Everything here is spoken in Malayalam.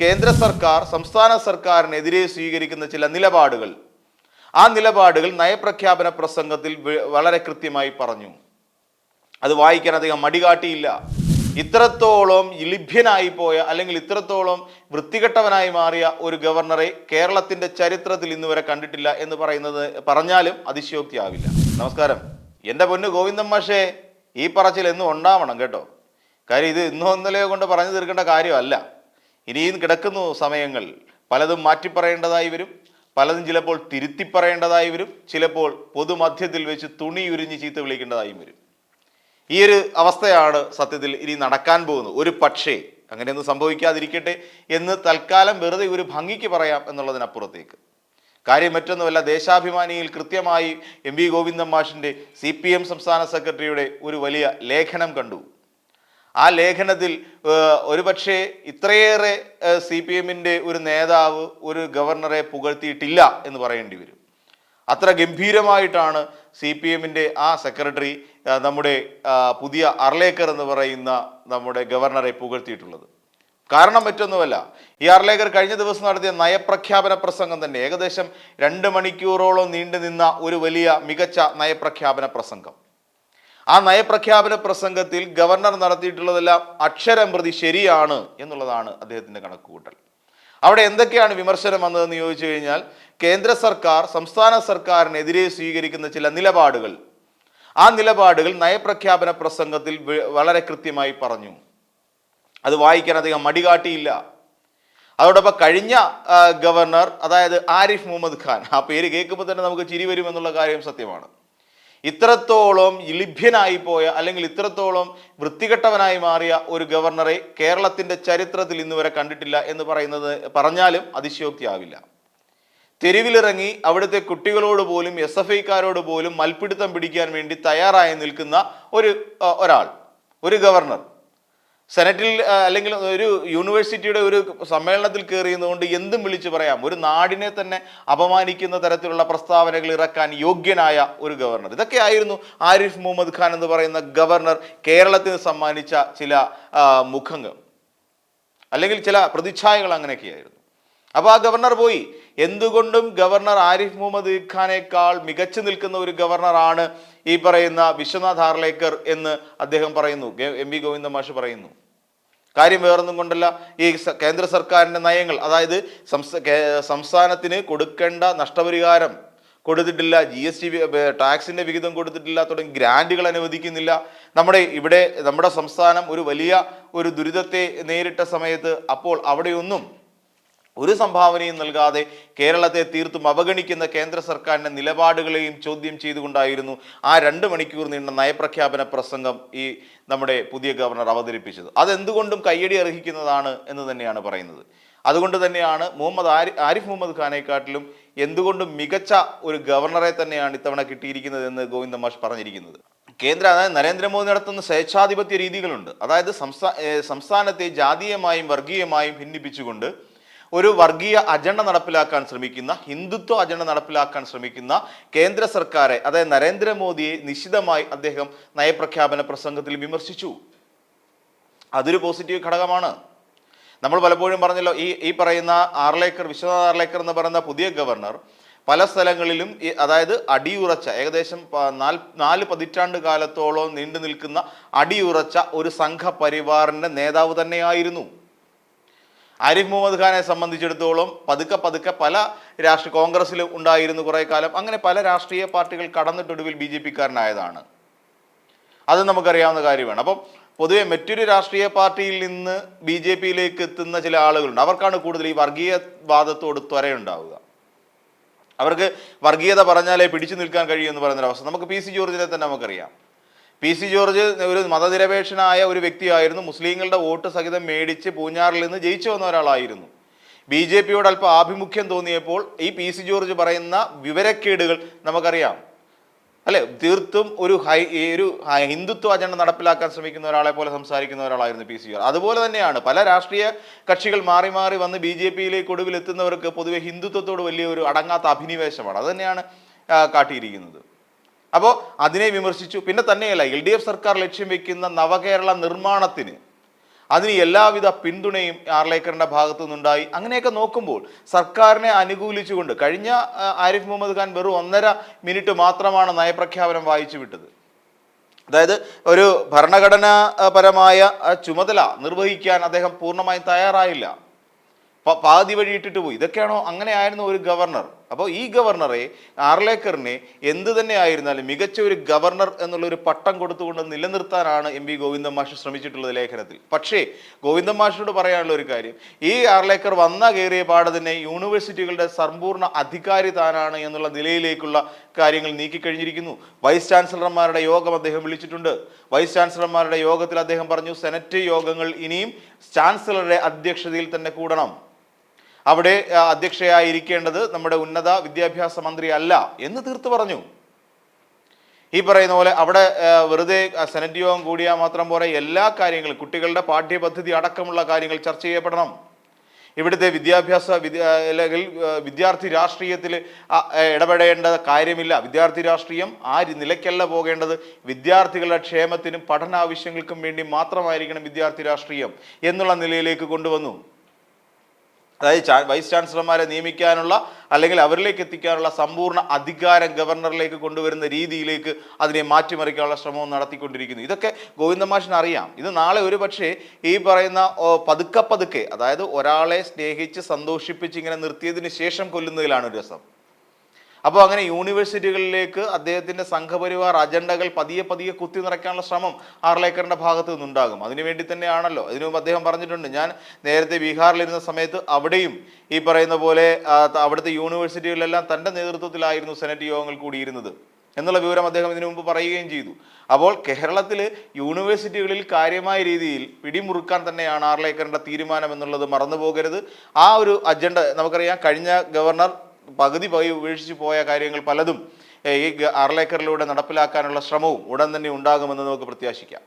കേന്ദ്ര സർക്കാർ സംസ്ഥാന സർക്കാരിനെതിരെ സ്വീകരിക്കുന്ന ചില നിലപാടുകൾ. ആ നിലപാടുകൾ നയപ്രഖ്യാപന പ്രസംഗത്തിൽ വളരെ കൃത്യമായി പറഞ്ഞു. അത് വായിക്കാൻ അധികം മടികാട്ടിയില്ല ഇത്രത്തോളം ലിഭ്യനായി പോയ അല്ലെങ്കിൽ ഇത്രത്തോളം വൃത്തികെട്ടവനായി മാറിയ ഒരു ഗവർണറെ കേരളത്തിന്റെ ചരിത്രത്തിൽ ഇന്ന് വരെ കണ്ടിട്ടില്ല എന്ന് പറയുന്നത് പറഞ്ഞാലും അതിശയോക്തിയാവില്ല. നമസ്കാരം. എന്റെ പൊന്ന് ഗോവിന്ദൻ മാഷേ ഈ പറച്ചിൽ എന്നും ഉണ്ടാവണം കേട്ടോ. കാര്യം ഇത് ഇന്നോ ഇന്നലെയോ കൊണ്ട് പറഞ്ഞു തീർക്കേണ്ട കാര്യമല്ല. ഇനിയും കിടക്കുന്നു സമയങ്ങൾ. പലതും മാറ്റി പറയേണ്ടതായി വരും. പലതും ചിലപ്പോൾ തിരുത്തി പറയേണ്ടതായി വരും. ചിലപ്പോൾ പൊതുമധ്യത്തിൽ വെച്ച് തുണി ഉരിഞ്ഞ് ചീത്ത വിളിക്കേണ്ടതായും വരും. ഈ ഒരു അവസ്ഥയാണ് സത്യത്തിൽ ഇനി നടക്കാൻ പോകുന്നത്. ഒരു പക്ഷേ അങ്ങനെയൊന്നും സംഭവിക്കാതിരിക്കട്ടെ എന്ന് തൽക്കാലം വെറുതെ ഒരു ഭംഗിക്ക് പറയാം എന്നുള്ളതിനപ്പുറത്തേക്ക്. കാര്യം മറ്റൊന്നുമല്ല ദേശാഭിമാനിയിൽ കൃത്യമായി എം വി ഗോവിന്ദൻ മാഷിന്റെ സി പി എം സംസ്ഥാന സെക്രട്ടറിയുടെ ഒരു വലിയ ലേഖനം കണ്ടു. ആ ലേഖനത്തിൽ ഒരുപക്ഷെ ഇത്രയേറെ സി പി എമ്മിന്റെ ഒരു നേതാവ് ഒരു ഗവർണറെ പുകഴ്ത്തിയിട്ടില്ല എന്ന് പറയേണ്ടി വരും. അത്ര ഗംഭീരമായിട്ടാണ് സി പി എമ്മിന്റെ ആ സെക്രട്ടറി നമ്മുടെ പുതിയ അർലേക്കർ എന്ന് പറയുന്ന നമ്മുടെ ഗവർണറെ പുകഴ്ത്തിയിട്ടുള്ളത്. കാരണം മറ്റൊന്നുമല്ല ഈ അർലേക്കർ കഴിഞ്ഞ ദിവസം നടത്തിയ നയപ്രഖ്യാപന പ്രസംഗം തന്നെ ഏകദേശം രണ്ട് മണിക്കൂറോളം നീണ്ടു നിന്ന ഒരു വലിയ മികച്ച നയപ്രഖ്യാപന പ്രസംഗം. ആ നയപ്രഖ്യാപന പ്രസംഗത്തിൽ ഗവർണർ നടത്തിയിട്ടുള്ളതെല്ലാം അക്ഷരം പ്രതി ശരിയാണ് എന്നുള്ളതാണ് അദ്ദേഹത്തിന്റെ കണക്കുകൂട്ടൽ. അവിടെ എന്തൊക്കെയാണ് വിമർശനം വന്നതെന്ന് ചോദിച്ചു കഴിഞ്ഞാൽ കേന്ദ്ര സർക്കാർ സംസ്ഥാന സർക്കാരിനെതിരെ സ്വീകരിക്കുന്ന ചില നിലപാടുകൾ. ആ നിലപാടുകൾ നയപ്രഖ്യാപന പ്രസംഗത്തിൽ വളരെ കൃത്യമായി പറഞ്ഞു. അത് വായിക്കാൻ അദ്ദേഹം മടികാട്ടിയില്ല അതോടൊപ്പം കഴിഞ്ഞ ഗവർണർ അതായത് ആരിഫ് മുഹമ്മദ് ഖാൻ ആ പേര് കേൾക്കുമ്പോൾ തന്നെ നമുക്ക് ചിരി വരുമെന്നുള്ള കാര്യം സത്യമാണ്. ഇത്രത്തോളം ലിഭ്യനായി പോയ അല്ലെങ്കിൽ ഇത്രത്തോളം വൃത്തികെട്ടവനായി മാറിയ ഒരു ഗവർണറെ കേരളത്തിന്റെ ചരിത്രത്തിൽ ഇന്ന് വരെ കണ്ടിട്ടില്ല എന്ന് പറയുന്നത് പറഞ്ഞാലും അതിശയോക്തിയാവില്ല. തെരുവിലിറങ്ങി അവിടുത്തെ കുട്ടികളോട് പോലും എസ് എഫ് ഐക്കാരോട് പോലും മൽപ്പിടുത്തം പിടിക്കാൻ വേണ്ടി തയ്യാറായി നിൽക്കുന്ന ഒരു ഒരാൾ ഒരു ഗവർണർ. സെനറ്റിൽ അല്ലെങ്കിൽ ഒരു യൂണിവേഴ്സിറ്റിയുടെ ഒരു സമ്മേളനത്തിൽ കയറിയതുകൊണ്ട് എന്തും വിളിച്ചു പറയാം. ഒരു നാടിനെ തന്നെ അപമാനിക്കുന്ന തരത്തിലുള്ള പ്രസ്താവനകൾ ഇറക്കാൻ യോഗ്യനായ ഒരു ഗവർണർ. ഇതൊക്കെ ആയിരുന്നു ആരിഫ് മുഹമ്മദ് ഖാൻ എന്ന് പറയുന്ന ഗവർണർ കേരളത്തിന് സമ്മാനിച്ച ചില മുഖങ്ങൾ. അല്ലെങ്കിൽ ചില പ്രതിച്ഛായകൾ അങ്ങനെയൊക്കെയായിരുന്നു. അപ്പോൾ ആ ഗവർണർ പോയി. എന്തുകൊണ്ടും ഗവർണർ ആരിഫ് മുഹമ്മദ് ഖാനേക്കാൾ മികച്ചു നിൽക്കുന്ന ഒരു ഗവർണറാണ് ഈ പറയുന്ന വിശ്വനാഥ് ഹാർലേക്കർ എന്ന് അദ്ദേഹം പറയുന്നു. എം വി ഗോവിന്ദ മാഷ് പറയുന്നു. കാര്യം വേറൊന്നും കൊണ്ടല്ല ഈ കേന്ദ്ര സർക്കാരിന്റെ നയങ്ങൾ അതായത് സംസ്ഥാനത്തിന് കൊടുക്കേണ്ട നഷ്ടപരിഹാരം കൊടുത്തിട്ടില്ല ജി എസ് ടി ടാക്സിന്റെ വിഹിതം കൊടുത്തിട്ടില്ല തുടങ്ങി ഗ്രാൻഡുകൾ അനുവദിക്കുന്നില്ല. നമ്മുടെ ഇവിടെ നമ്മുടെ സംസ്ഥാനം ഒരു വലിയ ഒരു ദുരിതത്തെ നേരിട്ട സമയത്ത് അപ്പോൾ അവിടെയൊന്നും ഒരു സംഭാവനയും നൽകാതെ കേരളത്തെ തീർത്തും അവഗണിക്കുന്ന കേന്ദ്ര സർക്കാരിന്റെ നിലപാടുകളെയും ചോദ്യം ചെയ്തുകൊണ്ടായിരുന്നു ആ രണ്ട് മണിക്കൂർ നീണ്ട നയപ്രഖ്യാപന പ്രസംഗം ഈ നമ്മുടെ പുതിയ ഗവർണർ അവതരിപ്പിച്ചത്. അതെന്തുകൊണ്ടും കയ്യടി അർഹിക്കുന്നതാണ് എന്ന് തന്നെയാണ് പറയുന്നത്. അതുകൊണ്ട് തന്നെയാണ് മുഹമ്മദ് ആരി ആരിഫ് മുഹമ്മദ് ഖാനെക്കാട്ടിലും എന്തുകൊണ്ടും മികച്ച ഒരു ഗവർണറെ തന്നെയാണ് ഇത്തവണ കിട്ടിയിരിക്കുന്നത് എന്ന് ഗോവിന്ദ മാഷ് പറഞ്ഞിരിക്കുന്നത്. കേന്ദ്ര അതായത് നരേന്ദ്രമോദി നടത്തുന്ന സ്വേച്ഛാധിപത്യ രീതികളുണ്ട്. അതായത് സംസ്ഥാ സംസ്ഥാനത്തെ ജാതീയമായും വർഗീയമായും ഭിന്നിപ്പിച്ചുകൊണ്ട് ഒരു വർഗീയ അജണ്ട നടപ്പിലാക്കാൻ ശ്രമിക്കുന്ന ഹിന്ദുത്വ അജണ്ട നടപ്പിലാക്കാൻ ശ്രമിക്കുന്ന കേന്ദ്ര സർക്കാരെ അതായത് നരേന്ദ്രമോദിയെ നിശിതമായി അദ്ദേഹം നയപ്രഖ്യാപന പ്രസംഗത്തിൽ വിമർശിച്ചു. അതൊരു പോസിറ്റീവ് ഘടകമാണ്. നമ്മൾ പലപ്പോഴും പറഞ്ഞല്ലോ ഈ ഈ പറയുന്ന ആർലേക്കർ വിശ്വനാഥ് ആർലേക്കർ എന്ന് പറയുന്ന പുതിയ ഗവർണർ പല സ്ഥലങ്ങളിലും അതായത് അടിയുറച്ച ഏകദേശം നാല് പതിറ്റാണ്ട് കാലത്തോളം നീണ്ടു നിൽക്കുന്ന അടിയുറച്ച ഒരു സംഘപരിവാറിന്റെ നേതാവ് തന്നെയായിരുന്നു. ആരിഫ് മുഹമ്മദ് ഖാനെ സംബന്ധിച്ചിടത്തോളം പതുക്കെ പതുക്കെ പല രാഷ്ട്രീയ കോൺഗ്രസ്സിൽ ഉണ്ടായിരുന്നു കുറേ കാലം. അങ്ങനെ പല രാഷ്ട്രീയ പാർട്ടികൾ കടന്നിട്ടൊടുവിൽ ബി ജെ പിക്കാരനായതാണ്. അത് നമുക്കറിയാവുന്ന കാര്യമാണ്. അപ്പം പൊതുവെ മറ്റൊരു രാഷ്ട്രീയ പാർട്ടിയിൽ നിന്ന് ബി ജെ പിയിലേക്ക് എത്തുന്ന ചില ആളുകളുണ്ട്. അവർക്കാണ് കൂടുതൽ ഈ വർഗീയവാദത്തോട് ത്വരയുണ്ടാവുക. അവർക്ക് വർഗീയത പറഞ്ഞാലേ പിടിച്ചു നിൽക്കാൻ കഴിയുമെന്ന് പറയുന്നൊരവസ്ഥ. നമുക്ക് പി സി ജോർജിനെ തന്നെ നമുക്കറിയാം. പി സി ജോർജ് ഒരു മതനിരപേക്ഷനായ ഒരു വ്യക്തിയായിരുന്നു. മുസ്ലിങ്ങളുടെ വോട്ട് സഹിതം മേടിച്ച് പൂഞ്ഞാറിൽ നിന്ന് ജയിച്ചു വന്ന ഒരാളായിരുന്നു. ബി ജെ പിയോട് അല്പം ആഭിമുഖ്യം തോന്നിയപ്പോൾ ഈ പി സി ജോർജ് പറയുന്ന വിവരക്കേടുകൾ നമുക്കറിയാം. അല്ലെ? തീർത്തും ഒരു ഹൈ ഒരു ഹിന്ദുത്വ അജണ്ട നടപ്പിലാക്കാൻ ശ്രമിക്കുന്ന ഒരാളെ പോലെ സംസാരിക്കുന്ന ഒരാളായിരുന്നു പി സി ജോർജ്. അതുപോലെ തന്നെയാണ് പല രാഷ്ട്രീയ കക്ഷികൾ മാറി മാറി വന്ന് ബി ജെ പിയിലേക്ക് ഒടുവിൽ എത്തുന്നവർക്ക് പൊതുവെ ഹിന്ദുത്വത്തോട് വലിയ ഒരു അടങ്ങാത്ത അഭിനിവേശമാണ്. അത് തന്നെയാണ് കാട്ടിയിരിക്കുന്നത്. അപ്പോൾ അതിനെ വിമർശിച്ചു. പിന്നെ തന്നെയല്ല എൽ ഡി എഫ് സർക്കാർ ലക്ഷ്യം വെക്കുന്ന നവകേരള നിർമ്മാണത്തിന് അതിന് എല്ലാവിധ പിന്തുണയും ആർലേക്കറിന്റെ ഭാഗത്തു നിന്നുണ്ടായി. അങ്ങനെയൊക്കെ നോക്കുമ്പോൾ സർക്കാരിനെ അനുകൂലിച്ചുകൊണ്ട് കഴിഞ്ഞ ആരിഫ് മുഹമ്മദ് ഖാൻ വെറും ഒന്നര മിനിറ്റ് മാത്രമാണ് നയപ്രഖ്യാപനം വായിച്ചു വിട്ടത്. അതായത് ഒരു ഭരണഘടനാപരമായ ചുമതല നിർവഹിക്കാൻ അദ്ദേഹം പൂർണമായും തയ്യാറായില്ല. പാതി വഴി ഇട്ടിട്ട് പോയി. ഇതൊക്കെയാണോ അങ്ങനെയായിരുന്നു ഒരു ഗവർണർ അപ്പോൾ ഈ ഗവർണറെ ആർലേക്കറിനെ എന്ത് തന്നെ ആയിരുന്നാലും മികച്ച ഒരു ഗവർണർ എന്നുള്ള ഒരു പട്ടം കൊടുത്തുകൊണ്ട് നിലനിർത്താനാണ് എം വി ഗോവിന്ദൻ മാഷ് ശ്രമിച്ചിട്ടുള്ളത് ലേഖനത്തിൽ. പക്ഷേ ഗോവിന്ദൻ മാഷിനോട് പറയാനുള്ള ഒരു കാര്യം ഈ ആർലേക്കർ വന്ന കയറിയ പാട് തന്നെ യൂണിവേഴ്സിറ്റികളുടെ സമ്പൂർണ അധികാരി താനാണ് എന്നുള്ള നിലയിലേക്കുള്ള കാര്യങ്ങൾ നീക്കിക്കഴിഞ്ഞിരിക്കുന്നു. വൈസ് ചാൻസലർമാരുടെ യോഗം അദ്ദേഹം വിളിച്ചിട്ടുണ്ട്. വൈസ് ചാൻസലർമാരുടെ യോഗത്തിൽ അദ്ദേഹം പറഞ്ഞു സെനറ്റ് യോഗങ്ങൾ ഇനിയും ചാൻസലറുടെ അധ്യക്ഷതയിൽ തന്നെ കൂടണം. അവിടെ അധ്യക്ഷയായിരിക്കേണ്ടത് നമ്മുടെ ഉന്നത വിദ്യാഭ്യാസ മന്ത്രി അല്ല എന്ന് തീർത്തു പറഞ്ഞു. ഈ പറയുന്ന പോലെ അവിടെ വെറുതെ സെനറ്റ് യോഗം കൂടിയാൽ മാത്രം പോലെ എല്ലാ കാര്യങ്ങളും കുട്ടികളുടെ പാഠ്യപദ്ധതി അടക്കമുള്ള കാര്യങ്ങൾ ചർച്ച ചെയ്യപ്പെടണം. ഇവിടുത്തെ വിദ്യാഭ്യാസ വിദ്യ അല്ലെങ്കിൽ വിദ്യാർത്ഥി രാഷ്ട്രീയത്തിൽ ഇടപെടേണ്ട കാര്യമില്ല. വിദ്യാർത്ഥി രാഷ്ട്രീയം ആ നിലയ്ക്കല്ല പോകേണ്ടത്? വിദ്യാർത്ഥികളുടെ ക്ഷേമത്തിനും പഠനാവശ്യങ്ങൾക്കും വേണ്ടി മാത്രമായിരിക്കണം വിദ്യാർത്ഥി രാഷ്ട്രീയം എന്നുള്ള നിലയിലേക്ക് കൊണ്ടുവന്നു. അതായത് വൈസ് ചാൻസലർമാരെ നിയമിക്കാനുള്ള അല്ലെങ്കിൽ അവരിലേക്ക് എത്തിക്കാനുള്ള സമ്പൂർണ അധികാരം ഗവർണറിലേക്ക് കൊണ്ടുവരുന്ന രീതിയിലേക്ക് അതിനെ മാറ്റിമറിക്കാനുള്ള ശ്രമവും നടത്തിക്കൊണ്ടിരിക്കുന്നു. ഇതൊക്കെ ഗോവിന്ദമാഷിന് അറിയാം. ഇത് നാളെ ഒരു പക്ഷേ ഈ പറയുന്ന പതുക്കെ പതുക്കെ അതായത് ഒരാളെ സ്നേഹിച്ച് സന്തോഷിപ്പിച്ച് ഇങ്ങനെ നിർത്തിയതിന് ശേഷം കൊല്ലുന്നതിലാണ് രസം. അപ്പോൾ അങ്ങനെ യൂണിവേഴ്സിറ്റികളിലേക്ക് അദ്ദേഹത്തിന്റെ സംഘപരിവാർ അജണ്ടകൾ പതിയെ പതിയെ കുത്തി നിറയ്ക്കാനുള്ള ശ്രമം ആർലേക്കറിന്റെ ഭാഗത്തു നിന്നുണ്ടാകും. അതിനുവേണ്ടി തന്നെയാണല്ലോ. അതിനു മുമ്പ് അദ്ദേഹം പറഞ്ഞിട്ടുണ്ട് ഞാൻ നേരത്തെ ബീഹാറിലിരുന്ന സമയത്ത് അവിടെയും ഈ പറയുന്ന പോലെ അവിടുത്തെ യൂണിവേഴ്സിറ്റികളിലെല്ലാം തന്റെ നേതൃത്വത്തിലായിരുന്നു സെനറ്റ് യോഗങ്ങൾ കൂടിയിരുന്നത്. എന്നുള്ള വിവരം അദ്ദേഹം ഇതിനു മുമ്പ് പറയുകയും ചെയ്തു. അപ്പോൾ കേരളത്തിൽ യൂണിവേഴ്സിറ്റികളിൽ കാര്യമായ രീതിയിൽ പിടിമുറുക്കാൻ തന്നെയാണ് ആർലേക്കറിന്റെ തീരുമാനം എന്നുള്ളത് മറന്നു പോകരുത് ആ ഒരു അജണ്ട നമുക്കറിയാം. കഴിഞ്ഞ ഗവർണർ പകുതി പകുതി ഉപേക്ഷിച്ച് പോയ കാര്യങ്ങൾ പലതും ഈ അറലേക്കറിലൂടെ നടപ്പിലാക്കാനുള്ള ശ്രമവും ഉടൻ തന്നെ ഉണ്ടാകുമെന്ന് നമുക്ക് പ്രത്യാശിക്കാം.